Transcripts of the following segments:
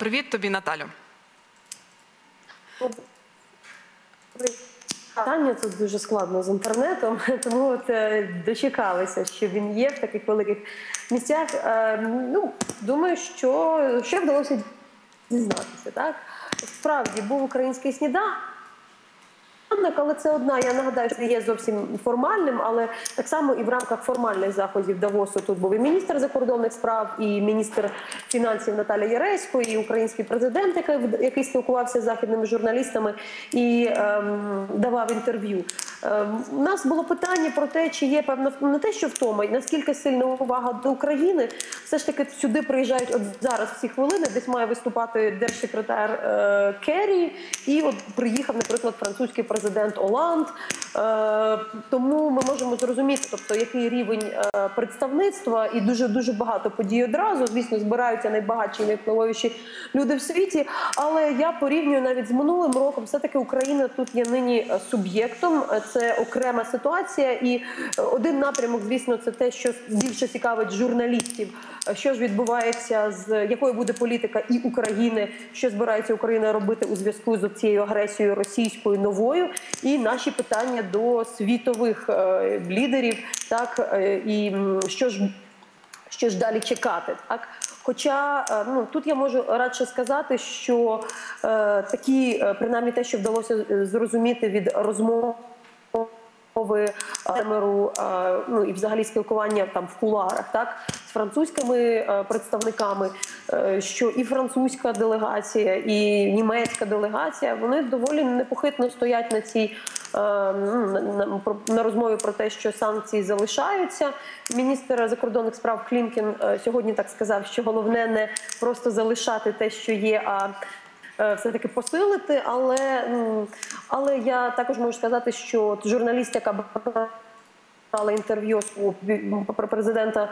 Привіт тобі, Наталю. Питання тут дуже складно з інтернетом, тому от е, дочекалися, що він є в таких великих місцях. Е, ну, думаю, що ще вдалося дізнатися. Так справді був український сніданок, але це одна. Я нагадаю, що є зовсім формальним, але так само і в рамках формальних заходів Давосу тут був і міністр закордонних справ, і міністр фінансів Наталя Яресько, і український президент, який, який спілкувався з західними журналістами і ем, давав інтерв'ю. Ем, у нас було питання про те, чи є певна не те, що втома, наскільки сильна увага до України. Все ж таки сюди приїжджають от зараз всі хвилини, десь має виступати держсекретар е, Керрі, і от приїхав, наприклад, французький президент Оланд. Е, тому ми можемо зрозуміти, тобто який рівень е, представництва, і дуже дуже багато подій одразу. Звісно, збираються найбагатші найвпливовіші люди в світі. Але я порівнюю навіть з минулим роком, все таки Україна тут є нині суб'єктом. Це окрема ситуація, і один напрямок, звісно, це те, що більше цікавить журналістів. Що ж відбувається з якою буде політика і України, що збирається Україна робити у зв'язку з цією агресією російською новою, і наші питання до світових е, лідерів, так е, і що ж. Що ж далі чекати, так? Хоча ну тут я можу радше сказати, що е, такі, принаймні, те, що вдалося зрозуміти від розмов Емеру, ну і взагалі спілкування там в куларах, так з французькими представниками, що і французька делегація, і німецька делегація вони доволі непохитно стоять на цій на, на розмові про те, що санкції залишаються. Міністр закордонних справ Клімкін сьогодні так сказав, що головне не просто залишати те, що є, а все таки посилити, але але я також можу сказати, що журналіст, брала інтерв'ю про президента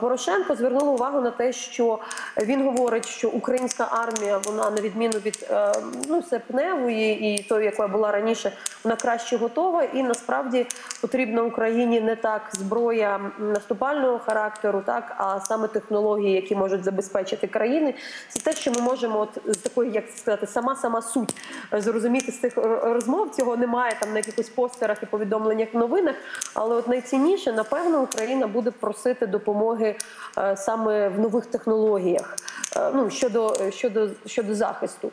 Порошенко, звернула увагу на те, що він говорить, що українська армія, вона на відміну від ну сепневої і тої, яка була раніше, вона краще готова, і насправді потрібна Україні не так зброя наступального характеру, так а саме технології, які можуть забезпечити країни. Це те, що ми можемо, от з такої, як сказати, сама сама суть зрозуміти з тих розмов. Цього немає там на якихось постерах і повідомленнях в новинах. Але от найцінніше, напевно, Україна буде просити допомоги е, саме в нових технологіях, е, ну щодо щодо щодо захисту.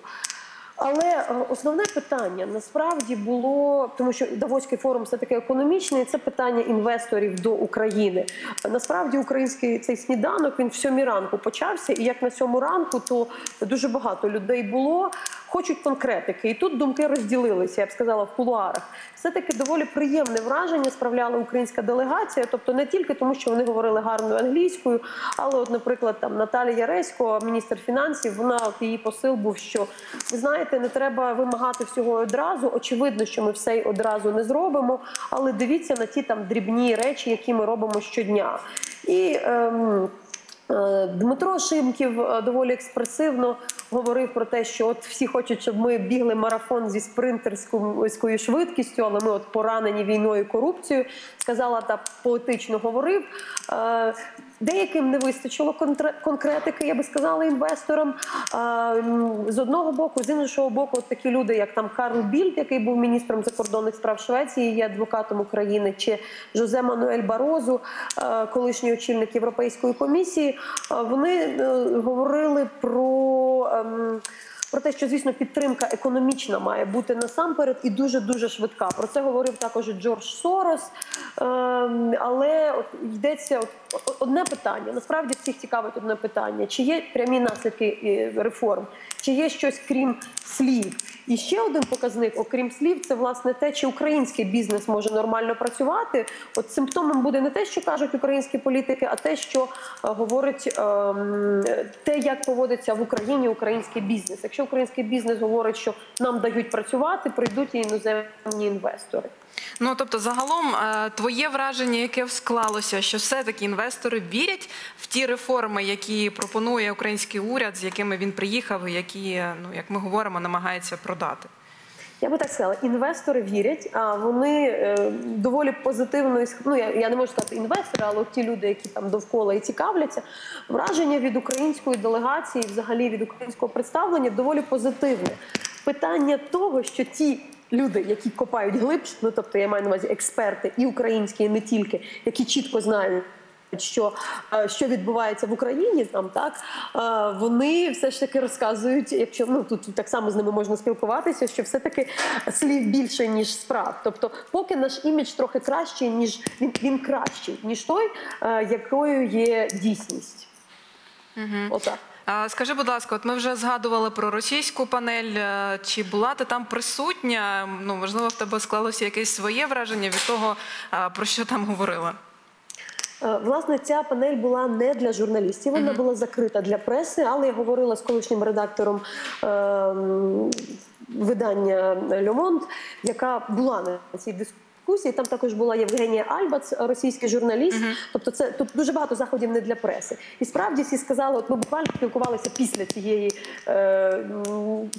Але основне питання насправді було, тому що Давоський форум все таки економічний. Це питання інвесторів до України. Насправді, український цей сніданок він в сьомій ранку почався, і як на сьому ранку, то дуже багато людей було. Хочуть конкретики, і тут думки розділилися. Я б сказала в кулуарах. Все таки доволі приємне враження справляла українська делегація, тобто не тільки тому, що вони говорили гарною англійською, але, от, наприклад, там Наталія Яресько, міністр фінансів, вона от її посил був, що ви знаєте, не треба вимагати всього одразу. Очевидно, що ми все одразу не зробимо, але дивіться на ті там дрібні речі, які ми робимо щодня. І ем, Дмитро Шимків доволі експресивно говорив про те, що от всі хочуть, щоб ми бігли марафон зі спринтерською швидкістю, але ми от поранені війною, корупцією. Сказала та поетично говорив. Деяким не вистачило конкретики, я би сказала, інвесторам. З одного боку, з іншого боку, от такі люди, як там Карл Більд, який був міністром закордонних справ Швеції, є адвокатом України, чи Жозе Мануель Барозу, колишній очільник Європейської комісії, вони говорили про. Про те, що звісно підтримка економічна має бути насамперед і дуже дуже швидка. Про це говорив також Джордж Сорос. Але от йдеться одне питання. Насправді всіх цікавить одне питання: чи є прямі наслідки реформ, чи є щось крім слів? І ще один показник, окрім слів, це власне те, чи український бізнес може нормально працювати. От симптомом буде не те, що кажуть українські політики, а те, що говорить ем, те, як поводиться в Україні український бізнес. Якщо український бізнес говорить, що нам дають працювати, прийдуть і іноземні інвестори. Ну тобто, загалом, твоє враження, яке склалося, що все-таки інвестори вірять в ті реформи, які пропонує український уряд, з якими він приїхав, і які, ну як ми говоримо, намагається продати. Я би так сказала, інвестори вірять, а вони е, доволі позитивно ну я, я не можу сказати інвестори, але ті люди, які там довкола і цікавляться, враження від української делегації, взагалі від українського представлення, доволі позитивне. Питання того, що ті люди, які копають глибше, ну тобто я маю на увазі експерти і українські, і не тільки, які чітко знають. Що, е, що відбувається в Україні, там так е, вони все ж таки розказують, якщо ну тут так само з ними можна спілкуватися, що все таки слів більше ніж справ. Тобто, поки наш імідж трохи кращий, ніж він, він кращий, ніж той, е, якою є дійсність. Отак. А, Скажи, будь ласка, от ми вже згадували про російську панель. Чи була ти там присутня? Ну можливо, в тебе склалося якесь своє враження від того, про що там говорила? Е, Власне, ця панель була не для журналістів, вона була закрита для преси, але я говорила з колишнім редактором е, видання Льомонт, яка була на цій дискусії. Там також була Євгенія Альбац, російський журналіст. Тобто, це тут дуже багато заходів не для преси. І справді всі сказали, от ми буквально спілкувалися після цієї, е,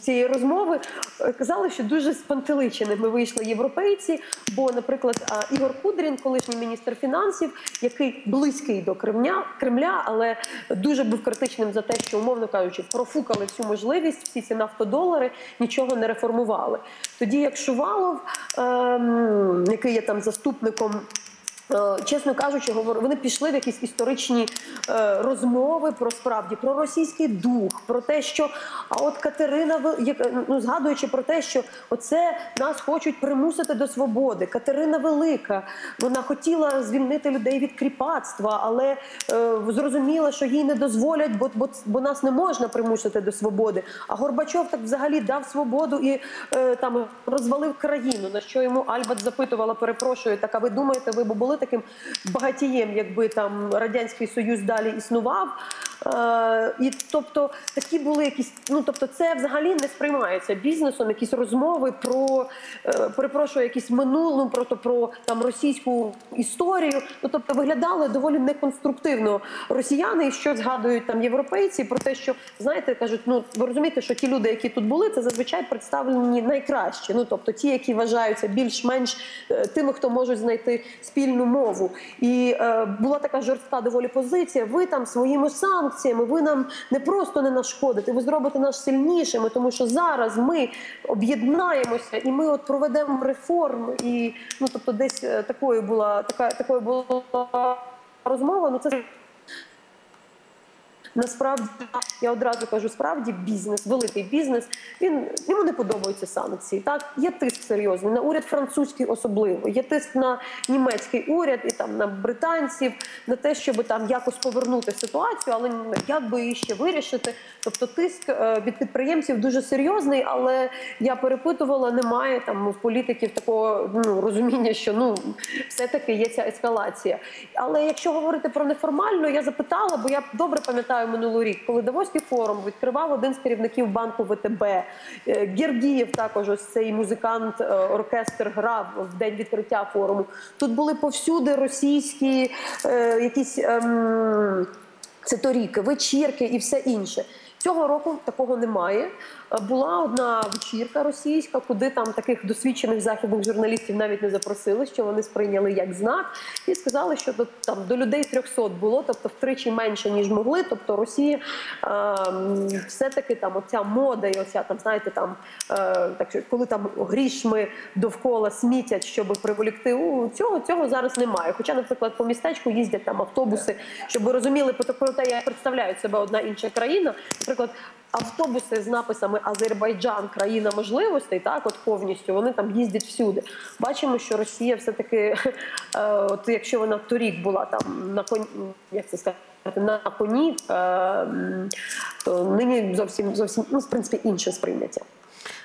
цієї розмови. е, Казали, що дуже спантеличеними вийшли європейці. Бо, наприклад, Ігор Кудрін, колишній міністр фінансів, який близький до Кремля, Кремля, але дуже був критичним за те, що, умовно кажучи, профукали цю можливість, всі ці нафтодолари нічого не реформували. Тоді як Шувалов, ем, який є там заступником. Е, Чесно кажучи, вони пішли в якісь історичні е, розмови про справді про російський дух, про те, що а от Катерина ну згадуючи про те, що оце нас хочуть примусити до свободи. Катерина Велика вона хотіла звільнити людей від кріпацтва, але е, зрозуміла, що їй не дозволять, бо, бо, бо нас не можна примусити до свободи. А Горбачов так взагалі дав свободу і е, там розвалив країну. На що йому Альбат запитувала, перепрошую, так а ви думаєте, ви б були таким багатієм, якби там радянський союз далі існував? Е, і тобто такі були якісь, ну тобто, це взагалі не сприймається бізнесом, якісь розмови про е, перепрошую, якісь минуле, ну, про, про там російську історію. Ну тобто виглядали доволі неконструктивно росіяни, і що згадують там європейці про те, що знаєте, кажуть, ну ви розумієте, що ті люди, які тут були, це зазвичай представлені найкраще. Ну тобто ті, які вважаються більш-менш е, тими, хто можуть знайти спільну мову. І е, була така жорстка доволі позиція. Ви там своїми санкціями, ви нам не просто не нашкодите, ви зробите нас сильнішими, тому що зараз ми об'єднаємося і ми от проведемо реформи. І ну тобто, десь е, такою була така такою була розмова. Ну це Насправді я одразу кажу, справді бізнес, великий бізнес. Він йому не подобаються санкції. Так є тиск серйозний на уряд французький, особливо є тиск на німецький уряд і там на британців на те, щоб там якось повернути ситуацію, але як би її ще вирішити. Тобто, тиск е, від підприємців дуже серйозний, але я перепитувала, немає там в політиків такого ну розуміння, що ну все таки є ця ескалація. Але якщо говорити про неформальну, я запитала, бо я добре пам'ятаю минулий рік, коли Давоський форум відкривав один з керівників банку ВТБ. Е, Гергієв також ось цей музикант, е, оркестр грав в день відкриття форуму. Тут були повсюди російські е, якісь. ем, це торіки, вечірки і все інше. Цього року такого немає. Е, Була одна вечірка російська, куди там таких досвідчених західних журналістів навіть не запросили, що вони сприйняли як знак, і сказали, що до там до людей 300 було, тобто втричі менше ніж могли. Тобто Росія ем, все-таки там оця мода, і оця там, знаєте, там е, так коли там грішми довкола смітять, щоб приволікти у цього, цього зараз немає. Хоча, наприклад, по містечку їздять там автобуси, щоб ви розуміли, те, як представляють себе одна інша країна. Наприклад, автобуси з написами Азербайджан, країна можливостей, так от повністю вони там їздять всюди. Бачимо, що Росія все таки, е, от якщо вона торік була там на коні, як це сказати. На коні, е, то нині зовсім зовсім ну, в принципі інше сприйняття.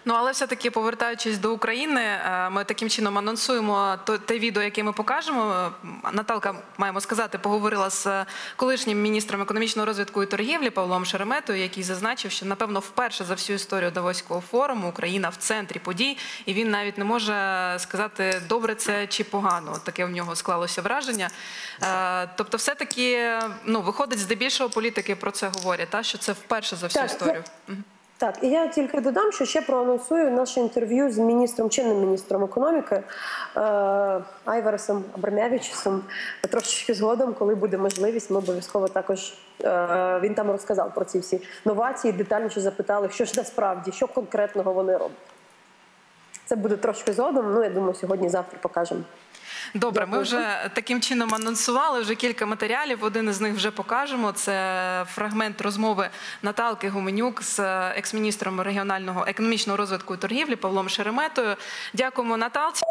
Ну але все-таки повертаючись до України, е, ми таким чином анонсуємо те відео, яке ми покажемо. Наталка, маємо сказати, поговорила з колишнім міністром економічного розвитку і торгівлі Павлом Шереметою, який зазначив, що напевно вперше за всю історію Давоського форуму Україна в центрі подій, і він навіть не може сказати, добре це чи погано. Таке в нього склалося враження. Е, Тобто, все-таки ну виходить здебільшого політики про це говорять, та що це вперше за всю Так, історію. Мгм. Так, і я тільки додам, що ще проанонсую наше інтерв'ю з міністром, чинним міністром економіки е, Айваресом Абрамявічусом. Трошечки згодом, коли буде можливість, ми обов'язково також е, він там розказав про ці всі новації, детальніше запитали, що ж насправді, що конкретного вони роблять. Це буде трошки згодом. Ну я думаю, сьогодні-завтра покажемо. Добре, ми вже таким чином анонсували вже кілька матеріалів. Один із них вже покажемо. Це фрагмент розмови Наталки Гуменюк з екс-міністром регіонального економічного розвитку і торгівлі Павлом Шереметою. Дякуємо Наталці.